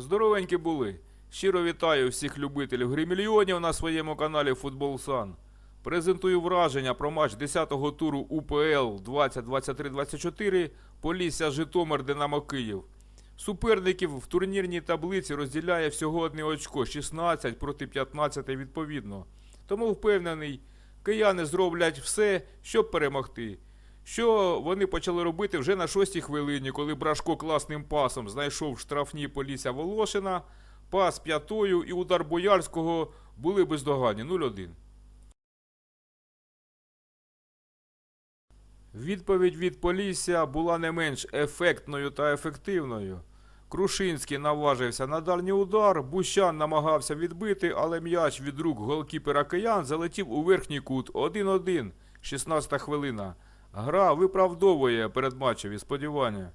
Здоровенькі були. Щиро вітаю всіх любителів гри мільйонів на своєму каналі Футбол Сан. Презентую враження про матч 10-го туру УПЛ 2023-24 Полісся Житомир Динамо Київ. Суперників в турнірній таблиці розділяє всього одне очко 16 проти 15 відповідно. Тому впевнений, кияни зроблять все, щоб перемогти. Що вони почали робити вже на шостій хвилині, коли Брашко класним пасом знайшов в штрафній Полісся Волошина, пас п'ятою і удар Боярського були бездоганні 0-1. Відповідь від Полісся була не менш ефектною та ефективною. Крушинський наважився на дальній удар, Бущан намагався відбити, але м'яч від рук голкіпера киян залетів у верхній кут 1-1, 16 хвилина. Гра виправдовує передматчеві сподівання.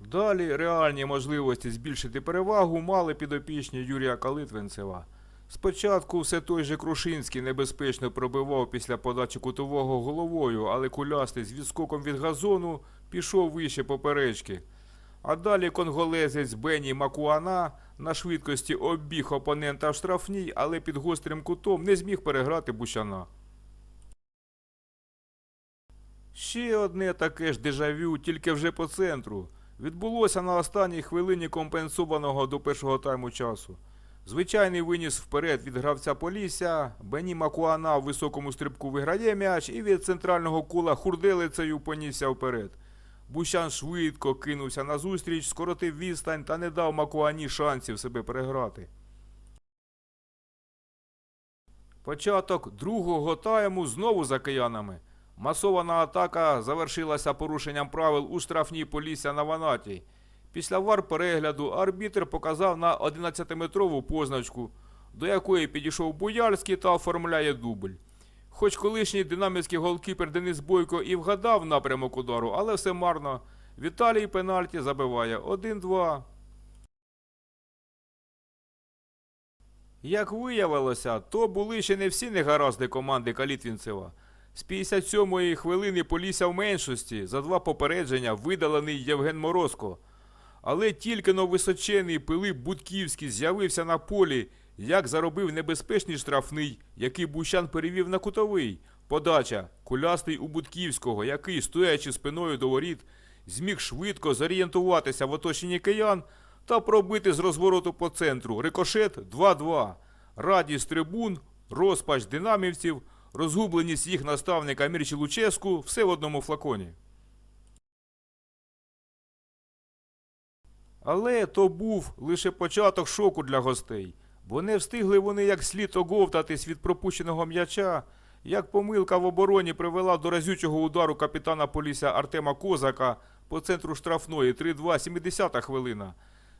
Далі реальні можливості збільшити перевагу мали підопічні Юрія Калитвинцева. Спочатку все той же Крушинський небезпечно пробивав після подачі кутового головою, але кулястий з відскоком від газону пішов вище поперечки. А далі конголезець Бені Макуана на швидкості обіг опонента в штрафній, але під гострим кутом не зміг переграти Бущана. Ще одне таке ж дежавю, тільки вже по центру. Відбулося на останній хвилині компенсованого до першого тайму часу. Звичайний виніс вперед від гравця Полісся, Бені Макуана в високому стрибку виграє м'яч і від центрального кула хурделицею понісся вперед. Бущан швидко кинувся назустріч, скоротив відстань та не дав Макуані шансів себе переграти. Початок другого тайму знову за киянами. Масована атака завершилася порушенням правил у штрафній Полісся на Ванаті. Після вар перегляду арбітр показав на 11-метрову позначку, до якої підійшов Боярський та оформляє дубль. Хоч колишній динамівський голкіпер Денис Бойко і вгадав напрямок удару, але все марно. Віталій пенальті забиває 1-2. Як виявилося, то були ще не всі негаразди команди Калітвінцева. З 57-ї хвилини Полісся в меншості за два попередження видалений Євген Морозко. Але тільки но височений Пилип Будківський з'явився на полі, як заробив небезпечний штрафний, який Бущан перевів на кутовий. Подача кулястий у Будківського, який, стоячи спиною до воріт, зміг швидко зорієнтуватися в оточенні киян та пробити з розвороту по центру. Рикошет 2-2. Радість трибун, розпач динамівців, розгубленість їх наставника Мірчі Луческу все в одному флаконі. Але то був лише початок шоку для гостей, бо не встигли вони як слід оговтатись від пропущеного м'яча, як помилка в обороні привела до разючого удару капітана Полісся Артема Козака по центру штрафної 3-2 70 хвилина.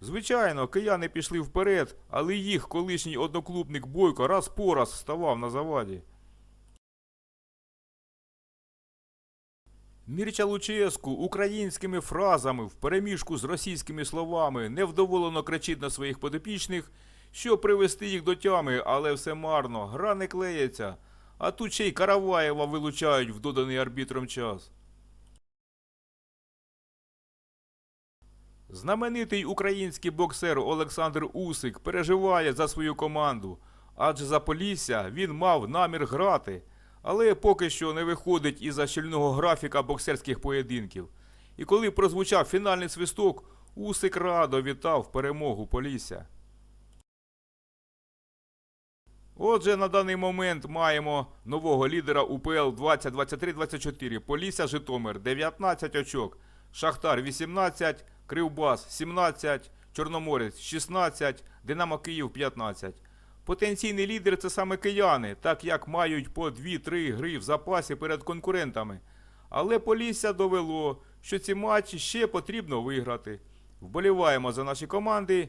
Звичайно, кияни пішли вперед, але їх колишній одноклубник Бойко раз по раз ставав на заваді. Мірча Луческу українськими фразами впереміжку з російськими словами невдоволено кричить на своїх подопічних, що привести їх до тями, але все марно, гра не клеїться. А тут ще й Караваєва вилучають в доданий арбітром час. Знаменитий український боксер Олександр Усик переживає за свою команду, адже за Полісся він мав намір грати, але поки що не виходить із-за щільного графіка боксерських поєдинків. І коли прозвучав фінальний свисток, Усик радо вітав перемогу Полісся. Отже, на даний момент маємо нового лідера УПЛ 2023-24 Полісся Житомир 19 очок, Шахтар 18, Кривбас 17, Чорноморець 16, Динамо Київ 15. Потенційний лідер це саме кияни, так як мають по 2-3 гри в запасі перед конкурентами. Але Полісся довело, що ці матчі ще потрібно виграти. Вболіваємо за наші команди.